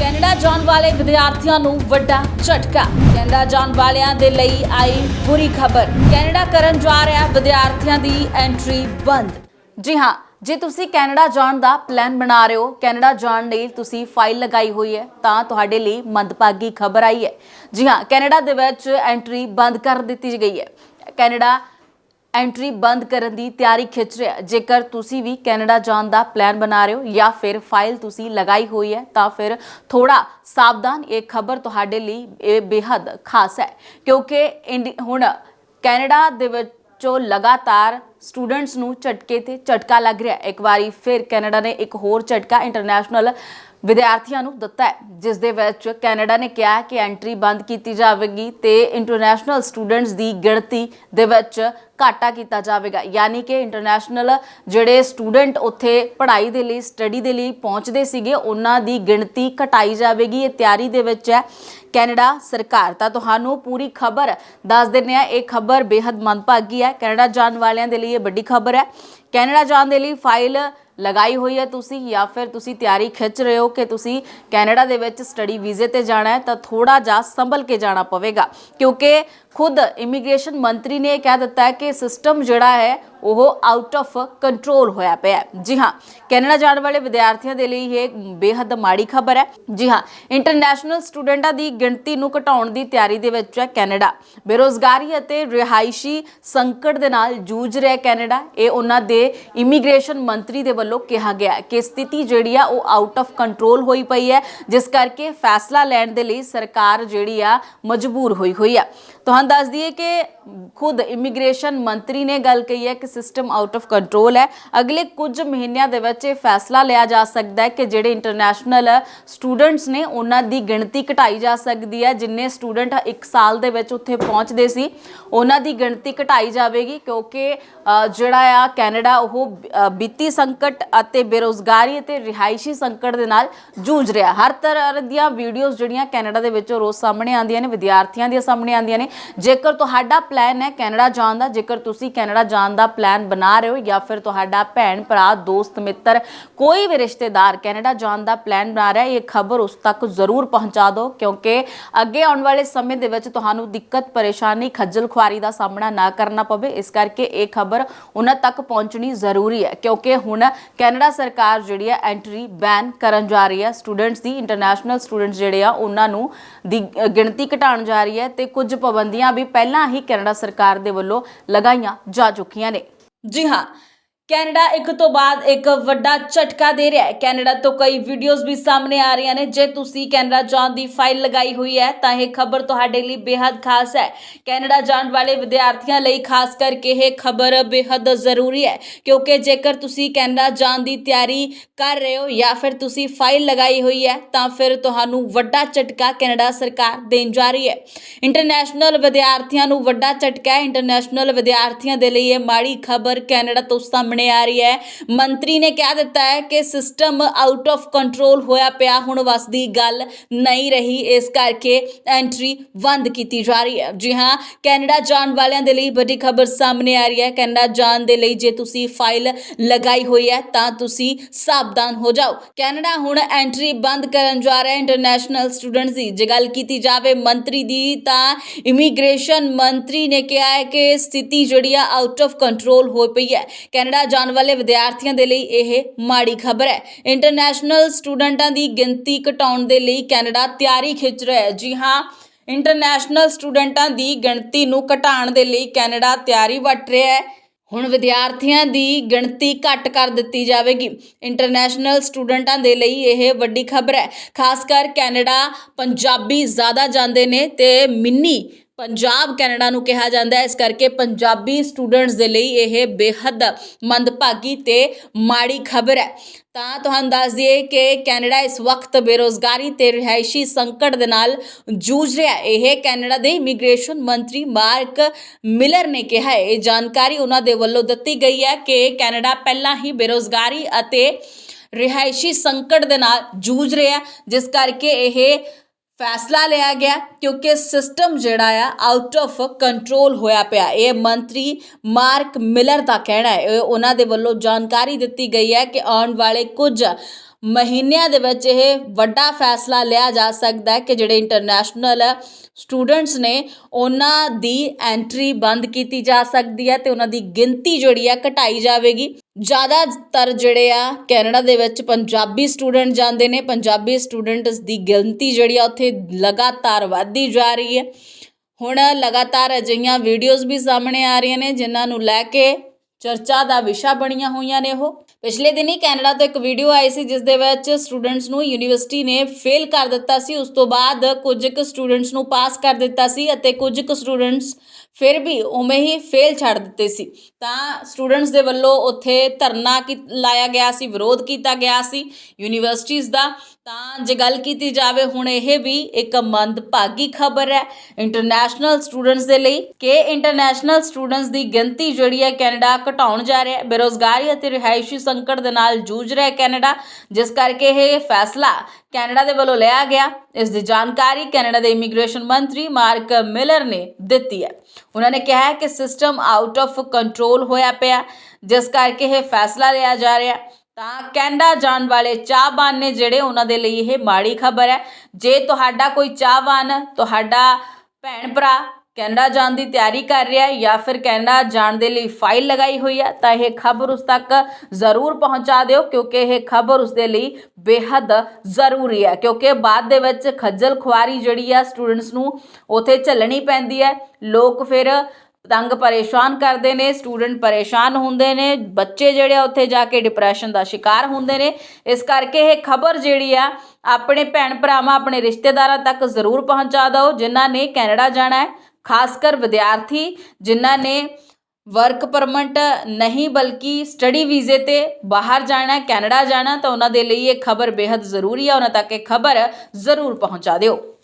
Canada ਜਾਣ ਵਾਲੇ ਵਿਦਿਆਰਥੀਆਂ ਨੂੰ ਵੱਡਾ ਝਟਕਾ। ਕੈਨੇਡਾ ਜਾਣ ਵਾਲਿਆਂ ਦੇ ਲਈ ਆਈ ਬੁਰੀ ਖਬਰ। ਕੈਨੇਡਾ ਕਰਨ ਜਾ ਰਿਹਾ ਵਿਦਿਆਰਥੀਆਂ ਦੀ ਐਂਟਰੀ ਬੰਦ। ਜੀ ਹਾਂ, ਜੇ ਤੁਸੀਂ ਕੈਨੇਡਾ ਜਾਣ ਦਾ ਪਲਾਨ ਬਣਾ ਰਹੇ ਹੋ, ਕੈਨੇਡਾ ਜਾਣ ਲਈ ਤੁਸੀਂ ਫਾਈਲ ਲਗਾਈ ਹੋਈ ਹੈ, ਤਾਂ ਤੁਹਾਡੇ ਲਈ ਮੰਦਭਾਗੀ ਖਬਰ ਆਈ ਹੈ। ਜੀ ਹਾਂ, ਕੈਨੇਡਾ ਦੇ ਵਿੱਚ ਐਂਟਰੀ ਬੰਦ ਕਰ ਦਿੱਤੀ ਗਈ ਹੈ। ਕੈਨੇਡਾ ਐਂਟਰੀ ਬੰਦ ਕਰਨ ਦੀ ਤਿਆਰੀ ਖਿੱਚ ਰਿਹਾ ਜੇਕਰ ਤੁਸੀਂ ਵੀ ਕੈਨੇਡਾ ਜਾਣ ਦਾ ਪਲਾਨ ਬਣਾ ਰਹੇ ਹੋ ਜਾਂ ਫਿਰ ਫਾਈਲ ਤੁਸੀਂ ਲਗਾਈ ਹੋਈ ਹੈ, ਤਾਂ ਫਿਰ ਥੋੜਾ ਸਾਵਧਾਨ ਇਹ ਖਬਰ ਤੁਹਾਡੇ ਲਈ ਇਹ ਬੇहद ਖਾਸ ਹੈ। ਕਿਉਂਕਿ ਇੰਡੀ- ਹੁਣ ਕੈਨੇਡਾ ਦੇ ਵਿੱਚੋਂ ਲਗਾਤਾਰ ਸਟੂਡੈਂਟਸ ਨੂੰ ਝਟਕੇ ਤੇ ਝਟਕਾ ਲੱਗ ਰਿਹਾ ਇੱਕ ਵਾਰੀ ਫਿਰ ਕੈਨੇਡਾ ਨੇ ਇੱਕ ਹੋਰ ਝਟਕਾ, ਇੰਟਰਨੈਸ਼ਨਲ ਵਿਦਿਆਰਥੀਆਂ ਨੂੰ ਦਿੱਤਾ ਹੈ, ਜਿਸ ਦੇ ਵਿੱਚ ਕੈਨੇਡਾ ਨੇ ਕਿਹਾ ਹੈ ਕਿ ਐਂਟਰੀ ਬੰਦ ਕੀਤੀ ਜਾਵੇਗੀ ਤੇ ਇੰਟਰਨੈਸ਼ਨਲ ਸਟੂਡੈਂਟਸ ਦੀ ਗਿਣਤੀ ਦੇ ਵਿੱਚ ਘਾਟਾ ਕੀਤਾ ਜਾਵੇਗਾ। ਯਾਨੀ ਕਿ ਇੰਟਰਨੈਸ਼ਨਲ ਜਿਹੜੇ ਸਟੂਡੈਂਟ ਉੱਥੇ ਪੜ੍ਹਾਈ ਦੇ ਲਈ ਸਟੱਡੀ ਦੇ ਲਈ ਪਹੁੰਚਦੇ ਸੀਗੇ, ਉਹਨਾਂ ਦੀ ਗਿਣਤੀ ਘਟਾਈ ਜਾਵੇਗੀ। ਇਹ ਤਿਆਰੀ ਦੇ ਵਿੱਚ ਹੈ ਕੈਨੇਡਾ ਸਰਕਾਰ। ਤਾਂ ਤੁਹਾਨੂੰ ਪੂਰੀ ਖਬਰ ਦੱਸ ਦਿੰਦੇ ਆ ਇਹ ਖਬਰ ਬੇहद ਮੰਦਭਾਗੀ ਹੈ। ਕੈਨੇਡਾ ਜਾਣ ਵਾਲਿਆਂ ਦੇ ਲਈ ਇਹ ਵੱਡੀ ਖਬਰ ਹੈ। ਕੈਨੇਡਾ ਜਾਣ ਦੇ ਲਈ ਫਾਈਲ ਲਗਾਈ ਹੋਈ ਹੈ ਤੁਸੀਂ ਜਾਂ ਫਿਰ ਤੁਸੀਂ ਤਿਆਰੀ ਖਿੱਚ ਰਹੇ ਹੋ ਕਿ ਤੁਸੀਂ ਕੈਨੇਡਾ ਦੇ ਵਿੱਚ ਸਟੱਡੀ ਵੀਜ਼ੇ ਤੇ ਜਾਣਾ ਹੈ, ਤਾਂ ਥੋੜਾ ਜਿਹਾ ਸੰਭਲ ਕੇ ਜਾਣਾ ਪਵੇਗਾ। ਕਿਉਂਕਿ ਖੁਦ ਇਮੀਗ੍ਰੇਸ਼ਨ ਮੰਤਰੀ ਨੇ ਇਹ ਕਹਿ ਦਿੱਤਾ ਹੈ ਕਿ ਸਿਸਟਮ ਜਿਹੜਾ ਹੈ ਉਹ ਆਊਟ ਆਫ ਕੰਟਰੋਲ ਹੋਇਆ ਪਿਆ ਜੀ ਹਾਂ, ਕੈਨੇਡਾ ਜਾਣ ਵਾਲੇ ਵਿਦਿਆਰਥੀਆਂ ਦੇ ਲਈ ਇਹ ਬੇਹੱਦ ਮਾੜੀ ਖਬਰ ਹੈ। ਜੀ ਹਾਂ ਇੰਟਰਨੈਸ਼ਨਲ ਸਟੂਡੈਂਟਾਂ ਦੀ ਗਿਣਤੀ ਨੂੰ ਘਟਾਉਣ ਦੀ ਤਿਆਰੀ ਦੇ ਵਿੱਚ ਹੈ ਕੈਨੇਡਾ। ਬੇਰੋਜ਼ਗਾਰੀ ਅਤੇ ਰਿਹਾਇਸ਼ੀ ਸੰਕਟ ਦੇ ਨਾਲ ਜੂਝ ਰਿਹਾ ਕੈਨੇਡਾ। ਇਹ ਉਹਨਾਂ ਦੇ ਇਮੀਗ੍ਰੇਸ਼ਨ ਮੰਤਰੀ ਦੇ ਵੱਲੋਂ ਕਿਹਾ ਗਿਆ ਕਿ ਸਥਿਤੀ ਜਿਹੜੀ ਆ, ਉਹ ਆਊਟ ਆਫ ਕੰਟਰੋਲ ਹੋਈ ਪਈ ਹੈ। ਜਿਸ ਕਰਕੇ ਫੈਸਲਾ ਲੈਣ ਦੇ ਲਈ ਸਰਕਾਰ ਜਿਹੜੀ ਆ, ਮਜਬੂਰ ਹੋਈ ਹੋਈ ਆ। ਤੁਹਾਨੂੰ ਦੱਸ ਦਈਏ ਕਿ ਖੁਦ ਇਮੀਗ੍ਰੇਸ਼ਨ ਮੰਤਰੀ ਨੇ ਗੱਲ ਕਹੀ ਹੈ ਕਿ ਸਿਸਟਮ ਆਊਟ ਆਫ ਕੰਟਰੋਲ ਹੈ। ਅਗਲੇ ਕੁਝ ਮਹੀਨਿਆਂ ਦੇ ਵਿੱਚ ਇਹ ਫੈਸਲਾ ਲਿਆ ਜਾ ਸਕਦਾ ਹੈ ਕਿ ਜਿਹੜੇ ਇੰਟਰਨੈਸ਼ਨਲ ਸਟੂਡੈਂਟਸ ਨੇ, ਉਹਨਾਂ ਦੀ ਗਿਣਤੀ ਘਟਾਈ ਜਾ ਸਕਦੀ ਹੈ। ਜਿੰਨੇ ਸਟੂਡੈਂਟ ਇੱਕ ਸਾਲ ਦੇ ਵਿੱਚ ਉੱਥੇ ਪਹੁੰਚਦੇ ਸੀ, ਉਹਨਾਂ ਦੀ ਗਿਣਤੀ ਘਟਾਈ ਜਾਵੇਗੀ ਕਿਉਂਕਿ ਜਿਹੜਾ ਆ ਕੈਨੇਡਾ, ਉਹ ਵਿੱਤੀ ਸੰਕਟ ਅਤੇ ਬੇਰੋਜ਼ਗਾਰੀ ਅਤੇ ਰਿਹਾਇਸ਼ੀ ਸੰਕਟ ਦੇ ਨਾਲ ਜੂਝ ਰਿਹਾ ਹਰ ਤਰ੍ਹਾਂ ਦੀਆਂ ਵੀਡੀਓਜ਼ ਜਿਹੜੀਆਂ ਕੈਨੇਡਾ ਦੇ ਵਿੱਚੋਂ ਰੋਜ਼ ਸਾਹਮਣੇ ਆਉਂਦੀਆਂ ਨੇ, ਵਿਦਿਆਰਥੀਆਂ ਦੀਆਂ ਸਾਹਮਣੇ ਆਉਂਦੀਆਂ ਨੇ। ਜੇਕਰ ਤੁਹਾਡਾ ਪਲਾਨ ਹੈ ਕੈਨੇਡਾ ਜਾਣ ਦਾ, ਜੇਕਰ ਤੁਸੀਂ ਕੈਨੇਡਾ ਜਾਣ ਦਾ ਪਲਾਨ ਬਣਾ ਰਹੇ ਹੋ ਜਾਂ ਫਿਰ ਤੁਹਾਡਾ ਭੈਣ, ਭਰਾ, ਦੋਸਤ, ਮਿੱਤਰ ਕੋਈ ਵੀ ਰਿਸ਼ਤੇਦਾਰ ਕੈਨੇਡਾ ਜਾਣ ਦਾ ਪਲਾਨ ਬਣਾ ਰਿਹਾ ਹੈ, ਇਹ ਖਬਰ ਉਸ ਤੱਕ ਜ਼ਰੂਰ ਪਹੁੰਚਾ ਦਿਓ ਕਿਉਂਕਿ ਅੱਗੇ ਆਉਣ ਵਾਲੇ ਸਮੇਂ ਦੇ ਵਿੱਚ ਤੁਹਾਨੂੰ ਦਿੱਕਤ, ਪਰੇਸ਼ਾਨੀ ਖੱਜਲ ਖੁਆਰੀ ਦਾ ਸਾਹਮਣਾ ਨਾ ਕਰਨਾ ਪਵੇ, ਇਸ ਕਰਕੇ ਇਹ ਖਬਰ ਉਹਨਾਂ ਤੱਕ ਪਹੁੰਚਣੀ ਜ਼ਰੂਰੀ ਹੈ ਕਿਉਂਕਿ ਹੁਣ ਕੈਨੇਡਾ ਸਰਕਾਰ ਜਿਹੜੀ ਹੈ ਐਂਟਰੀ ਬੈਨ ਕਰਨ ਜਾ ਰਹੀ ਹੈ, ਸਟੂਡੈਂਟਸ ਦੀ, ਇੰਟਰਨੈਸ਼ਨਲ ਸਟੂਡੈਂਟਸ ਜਿਹੜੇ ਆ ਉਹਨਾਂ ਨੂੰ ਦੀ ਗਿਣਤੀ ਘਟਾਉਣ ਜਾ ਰਹੀ ਹੈ ਤੇ ਕੁਝ ਪਾਬੰਦੀਆਂ ਵੀ ਪਹਿਲਾਂ ਹੀ ਕੈਨੇਡਾ ਸਰਕਾਰ ਦੇ ਵੱਲੋਂ ਲਗਾਈਆਂ ਜਾ ਚੁੱਕੀਆਂ ਨੇ। ਜੀ ਹਾਂ ਕੈਨੇਡਾ ਇੱਕ ਤੋਂ ਬਾਅਦ ਇੱਕ ਵੱਡਾ ਝਟਕਾ ਦੇ ਰਿਹਾ ਹੈ। ਕੈਨੇਡਾ ਤੋਂ ਕਈ ਵੀਡੀਓਜ਼ ਵੀ ਸਾਹਮਣੇ ਆ ਰਹੀਆਂ ਨੇ। ਜੇ ਤੁਸੀਂ ਕੈਨੇਡਾ ਜਾਣ ਦੀ ਫਾਈਲ ਲਗਾਈ ਹੋਈ ਹੈ, ਤਾਂ ਇਹ ਖਬਰ ਤੁਹਾਡੇ ਲਈ ਬੇहद ਖਾਸ ਹੈ। ਕੈਨੇਡਾ ਜਾਣ ਵਾਲੇ ਵਿਦਿਆਰਥੀਆਂ ਲਈ ਖਾਸ ਕਰਕੇ ਇਹ ਖਬਰ ਬੇहद ਜ਼ਰੂਰੀ ਹੈ, ਕਿਉਂਕਿ ਜੇਕਰ ਤੁਸੀਂ ਕੈਨੇਡਾ ਜਾਣ ਦੀ ਤਿਆਰੀ ਕਰ ਰਹੇ ਹੋ ਜਾਂ ਫਿਰ ਤੁਸੀਂ ਫਾਈਲ ਲਗਾਈ ਹੋਈ ਹੈ, ਤਾਂ ਫਿਰ ਤੁਹਾਨੂੰ ਵੱਡਾ ਝਟਕਾ ਕੈਨੇਡਾ ਸਰਕਾਰ ਦੇਣ ਜਾ ਰਹੀ ਹੈ। ਇੰਟਰਨੈਸ਼ਨਲ ਵਿਦਿਆਰਥੀਆਂ ਨੂੰ ਵੱਡਾ ਝਟਕਾ ਹੈ। ਇੰਟਰਨੈਸ਼ਨਲ ਵਿਦਿਆਰਥੀਆਂ ਦੇ ਲਈ ਇਹ ਮਾੜੀ ਖਬਰ ਕੈਨੇਡਾ ਤੋਂ ਸਾਹਮਣੇ ਆ ਰਹੀ ਹੈ। ਮੰਤਰੀ ਨੇ ਕਹਿ ਦਿੱਤਾ ਹੈ ਕਿ ਸਿਸਟਮ ਆਊਟ ਆਫ ਕੰਟਰੋਲ ਹੋਇਆ ਪਿਆ। ਹੁਣ ਵਸਦੀ ਗੱਲ ਨਹੀਂ ਰਹੀ। ਇਸ ਕਰਕੇ ਐਂਟਰੀ ਬੰਦ ਕੀਤੀ ਜਾ ਰਹੀ ਹੈ। ਜੀ ਹਾਂ, ਕੈਨੇਡਾ ਜਾਣ ਵਾਲਿਆਂ ਦੇ ਲਈ ਵੱਡੀ ਖਬਰ ਸਾਹਮਣੇ ਆ ਰਹੀ ਹੈ। ਕੈਨੇਡਾ ਜਾਣ ਦੇ ਲਈ ਜੇ ਤੁਸੀਂ ਫਾਈਲ ਲਗਾਈ ਹੋਈ ਹੈ, ਤਾਂ ਤੁਸੀਂ ਸਾਵਧਾਨ ਹੋ ਜਾਓ। ਕੈਨੇਡਾ ਹੁਣ ਐਂਟਰੀ ਬੰਦ ਕਰਨ ਜਾ ਰਿਹਾ ਹੈ। ਇੰਟਰਨੈਸ਼ਨਲ ਸਟੂਡੈਂਟਸ ਦੀ ਜੇ ਗੱਲ ਕੀਤੀ ਜਾਵੇ ਮੰਤਰੀ ਦੀ, ਤਾਂ ਇਮੀਗ੍ਰੇਸ਼ਨ ਮੰਤਰੀ ਨੇ ਕਿਹਾ ਹੈ ਕਿ ਸਥਿਤੀ ਜਿਹੜੀ ਆ ਆਊਟ ਆਫ ਕੰਟਰੋਲ ਹੋ ਪਈ ਹੈ। ਕੈਨੇਡਾ ਜਾਣ ਵਾਲੇ ਵਿਦਿਆਰਥੀਆਂ ਦੇ ਲਈ ਇਹ ਮਾੜੀ ਖਬਰ ਹੈ। ਇੰਟਰਨੈਸ਼ਨਲ ਸਟੂਡੈਂਟਾਂ ਦੀ ਗਿਣਤੀ ਘਟਾਉਣ ਦੇ ਲਈ ਕੈਨੇਡਾ ਤਿਆਰੀ ਖਿੱਚ ਰਿਹਾ ਹੈ। ਜੀ ਹਾਂ ਇੰਟਰਨੈਸ਼ਨਲ ਸਟੂਡੈਂਟਾਂ ਦੀ ਗਿਣਤੀ ਨੂੰ ਘਟਾਉਣ ਦੇ ਲਈ ਕੈਨੇਡਾ ਤਿਆਰੀ ਵਟ ਰਿਹਾ ਹੈ। ਹੁਣ ਵਿਦਿਆਰਥੀਆਂ ਦੀ ਗਿਣਤੀ ਘੱਟ ਕਰ ਦਿੱਤੀ ਜਾਵੇਗੀ। ਇੰਟਰਨੈਸ਼ਨਲ ਸਟੂਡੈਂਟਾਂ ਦੇ ਲਈ ਇਹ ਵੱਡੀ ਖਬਰ ਹੈ। ਖਾਸ ਕਰ ਕੈਨੇਡਾ ਪੰਜਾਬੀ ਜ਼ਿਆਦਾ ਜਾਂਦੇ ਨੇ ਤੇ ਮਿੰਨੀ ਪੰਜਾਬ, ਕੈਨੇਡਾ ਨੂੰ ਕਿਹਾ ਜਾਂਦਾ ਹੈ। ਇਸ ਕਰਕੇ ਪੰਜਾਬੀ ਸਟੂਡੈਂਟਸ ਦੇ ਲਈ ਇਹ ਬੇਹੱਦ ਮੰਦਭਾਗੀ ਤੇ ਮਾੜੀ ਖਬਰ ਹੈ। ਤਾਂ ਤੁਹਾਨੂੰ ਦੱਸ ਦਈਏ ਕਿ ਕੈਨੇਡਾ ਇਸ ਵਕਤ ਬੇਰੋਜ਼ਗਾਰੀ ਤੇ ਰਿਹਾਇਸ਼ੀ ਸੰਕਟ ਦੇ ਨਾਲ ਜੂਝ ਰਿਹਾ ਹੈ। ਇਹ ਕੈਨੇਡਾ ਦੇ ਇਮੀਗ੍ਰੇਸ਼ਨ ਮੰਤਰੀ ਮਾਰਕ ਮਿਲਰ ਨੇ ਕਿਹਾ ਹੈ। ਇਹ ਜਾਣਕਾਰੀ ਉਹਨਾਂ ਦੇ ਵੱਲੋਂ ਦਿੱਤੀ ਗਈ ਹੈ ਕਿ ਕੈਨੇਡਾ ਪਹਿਲਾਂ ਹੀ ਬੇਰੋਜ਼ਗਾਰੀ ਅਤੇ ਰਿਹਾਇਸ਼ੀ ਸੰਕਟ ਦੇ ਨਾਲ ਜੂਝ ਰਿਹਾ ਜਿਸ ਕਰਕੇ ਇਹ ਫੈਸਲਾ ਲਿਆ ਗਿਆ ਕਿਉਂਕਿ ਸਿਸਟਮ ਜਿਹੜਾ ਆ ਆਊਟ ਆਫ ਕੰਟਰੋਲ ਹੋਇਆ ਪਿਆ। ਇਹ ਮੰਤਰੀ ਮਾਰਕ ਮਿਲਰ ਦਾ ਕਹਿਣਾ ਹੈ। ਇਹ ਉਹਨਾਂ ਦੇ ਵੱਲੋਂ ਜਾਣਕਾਰੀ ਦਿੱਤੀ ਗਈ ਹੈ ਕਿ ਆਉਣ ਵਾਲੇ ਕੁਝ ਮਹੀਨਿਆਂ ਦੇ ਵਿੱਚ ਇਹ ਵੱਡਾ ਫੈਸਲਾ ਲਿਆ ਜਾ ਸਕਦਾ ਹੈ ਕਿ ਜਿਹੜੇ ਇੰਟਰਨੈਸ਼ਨਲ ਸਟੂਡੈਂਟਸ ਨੇ, ਉਹਨਾਂ ਦੀ ਐਂਟਰੀ ਬੰਦ ਕੀਤੀ ਜਾ ਸਕਦੀ ਹੈ ਤੇ ਉਹਨਾਂ ਦੀ ਗਿਣਤੀ ਜਿਹੜੀ ਹੈ ਘਟਾਈ ਜਾਵੇਗੀ। ਜ਼ਿਆਦਾਤਰ ਜਿਹੜੇ ਆ ਕੈਨੇਡਾ ਦੇ ਵਿੱਚ ਪੰਜਾਬੀ ਸਟੂਡੈਂਟ ਜਾਂਦੇ ਨੇ, ਪੰਜਾਬੀ ਸਟੂਡੈਂਟਸ ਦੀ ਗਿਣਤੀ ਜਿਹੜੀ ਆ ਉੱਥੇ ਲਗਾਤਾਰ ਵਧਦੀ ਜਾ ਰਹੀ ਹੈ। ਹੁਣ ਲਗਾਤਾਰ ਅਜਿਹੀਆਂ ਵੀਡੀਓਜ਼ ਵੀ ਸਾਹਮਣੇ ਆ ਰਹੀਆਂ ਨੇ, ਜਿਨ੍ਹਾਂ ਨੂੰ ਲੈ ਕੇ ਚਰਚਾ ਦਾ ਵਿਸ਼ਾ ਬਣੀਆਂ ਹੋਈਆਂ ਨੇ ਉਹ। ਪਿਛਲੇ ਦਿਨੀ ਕੈਨੇਡਾ ਤੋਂ ਇੱਕ ਵੀਡੀਓ ਆਈ ਸੀ, ਜਿਸ ਦੇ ਵਿੱਚ ਸਟੂਡੈਂਟਸ ਨੂੰ ਯੂਨੀਵਰਸਿਟੀ ਨੇ ਫੇਲ ਕਰ ਦਿੱਤਾ ਸੀ। ਉਸ ਤੋਂ ਬਾਅਦ ਕੁਝ ਕੁ ਸਟੂਡੈਂਟਸ ਨੂੰ ਪਾਸ ਕਰ ਦਿੱਤਾ ਸੀ ਅਤੇ ਕੁਝ ਕੁ ਸਟੂਡੈਂਟਸ ਫਿਰ ਵੀ ਉਵੇਂ ਹੀ ਫੇਲ ਛੱਡ ਦਿੱਤੇ ਸੀ। ਤਾਂ ਸਟੂਡੈਂਟਸ ਦੇ ਵੱਲੋਂ ਉੱਥੇ ਧਰਨਾ ਕੀ, ਲਾਇਆ ਗਿਆ ਸੀ, ਵਿਰੋਧ ਕੀਤਾ ਗਿਆ ਸੀ ਯੂਨੀਵਰਸਿਟੀਜ਼ ਦਾ। ਤਾਂ ਜੇ ਗੱਲ ਕੀਤੀ ਜਾਵੇ, ਹੁਣ ਇਹ ਵੀ ਇੱਕ ਮੰਦਭਾਗੀ ਖਬਰ ਹੈ ਇੰਟਰਨੈਸ਼ਨਲ ਸਟੂਡੈਂਟਸ ਦੇ ਲਈ ਕਿ ਇੰਟਰਨੈਸ਼ਨਲ ਸਟੂਡੈਂਟਸ ਦੀ ਗਿਣਤੀ ਜਿਹੜੀ ਹੈ ਕੈਨੇਡਾ ਘਟਾਉਣ ਜਾ ਰਿਹਾ ਹੈ। ਬੇਰੋਜ਼ਗਾਰੀ ਅਤੇ ਰਿਹਾਇਸ਼ੀ ਸੰਕਟ ਦੇ ਨਾਲ ਜੂਝ ਰਿਹਾ ਹੈ ਕੈਨੇਡਾ, ਜਿਸ ਕਰਕੇ ਇਹ ਫੈਸਲਾ ਕੈਨੇਡਾ ਦੇ ਵੱਲੋਂ ਲਿਆ ਗਿਆ। ਇਸ ਦੀ ਜਾਣਕਾਰੀ ਕੈਨੇਡਾ ਦੇ ਇਮੀਗ੍ਰੇਸ਼ਨ ਮੰਤਰੀ ਮਾਰਕ ਮਿਲਰ ਨੇ ਦਿੱਤੀ ਹੈ। ਉਹਨਾਂ ਨੇ ਕਿਹਾ ਹੈ ਕਿ ਸਿਸਟਮ ਆਊਟ ਆਫ ਕੰਟਰੋਲ ਹੋਇਆ ਪਿਆ, ਜਿਸ ਕਰਕੇ ਇਹ ਫੈਸਲਾ ਲਿਆ ਜਾ ਰਿਹਾ। ਤਾਂ ਕੈਨੇਡਾ ਜਾਣ ਵਾਲੇ ਚਾਹਵਾਨ ਨੇ ਜਿਹੜੇ ਉਹਨਾਂ ਦੇ ਲਈ ਇਹ ਮਾੜੀ ਖਬਰ ਹੈ। ਜੇ ਤੁਹਾਡਾ ਕੋਈ ਚਾਹਵਾਨ, ਤੁਹਾਡਾ ਭੈਣ ਭਰਾ ਕੈਨੇਡਾ ਜਾਣ ਦੀ ਤਿਆਰੀ ਕਰ ਰਿਹਾ ਹੈ ਜਾਂ ਫਿਰ ਕੈਨੇਡਾ ਜਾਣ ਦੇ ਲਈ ਫਾਈਲ ਲਗਾਈ ਹੋਈ ਹੈ, ਤਾਂ ਇਹ ਖਬਰ ਉਸ ਤੱਕ ਜ਼ਰੂਰ ਪਹੁੰਚਾ ਦਿਓ ਕਿਉਂਕਿ ਇਹ ਖਬਰ ਉਸ ਦੇ ਲਈ ਬੇਹੱਦ ਜ਼ਰੂਰੀ ਹੈ ਕਿਉਂਕਿ ਬਾਅਦ ਦੇ ਵਿੱਚ ਖੱਜਲ ਖੁਆਰੀ ਜਿਹੜੀ ਆ ਸਟੂਡੈਂਟਸ ਨੂੰ ਉਥੇ ਝੱਲਣੀ ਪੈਂਦੀ ਹੈ। ਲੋਕ ਫਿਰ ਤੰਗ ਪਰੇਸ਼ਾਨ ਕਰਦੇ ਨੇ, ਸਟੂਡੈਂਟ ਪਰੇਸ਼ਾਨ ਹੁੰਦੇ ਨੇ, ਬੱਚੇ ਜਿਹੜੇ ਆ ਉੱਥੇ ਜਾ ਕੇ ਡਿਪਰੈਸ਼ਨ ਦਾ ਸ਼ਿਕਾਰ ਹੁੰਦੇ ਨੇ। ਇਸ ਕਰਕੇ ਇਹ ਖਬਰ ਜਿਹੜੀ ਆ, ਆਪਣੇ ਭੈਣ ਭਰਾਵਾਂ, ਆਪਣੇ ਰਿਸ਼ਤੇਦਾਰਾਂ ਤੱਕ ਜ਼ਰੂਰ ਪਹੁੰਚਾ ਦਿਓ, ਜਿਨ੍ਹਾਂ ਨੇ ਕੈਨੇਡਾ ਜਾਣਾ ਹੈ। ਖਾਸ ਕਰ ਵਿਦਿਆਰਥੀ ਜਿਨ੍ਹਾਂ ਨੇ ਵਰਕ ਪਰਮਿਟ ਨਹੀਂ ਬਲਕਿ ਸਟੱਡੀ ਵੀਜ਼ੇ ਤੇ ਬਾਹਰ ਜਾਣਾ, ਕੈਨੇਡਾ ਜਾਣਾ, ਤਾਂ ਉਹਨਾਂ ਦੇ ਲਈ ਇਹ ਖਬਰ ਬੇहद ਜ਼ਰੂਰੀ ਹੈ ਉਹਨਾਂ ਤੱਕ ਇਹ ਖਬਰ ਜ਼ਰੂਰ ਪਹੁੰਚਾ ਦਿਓ।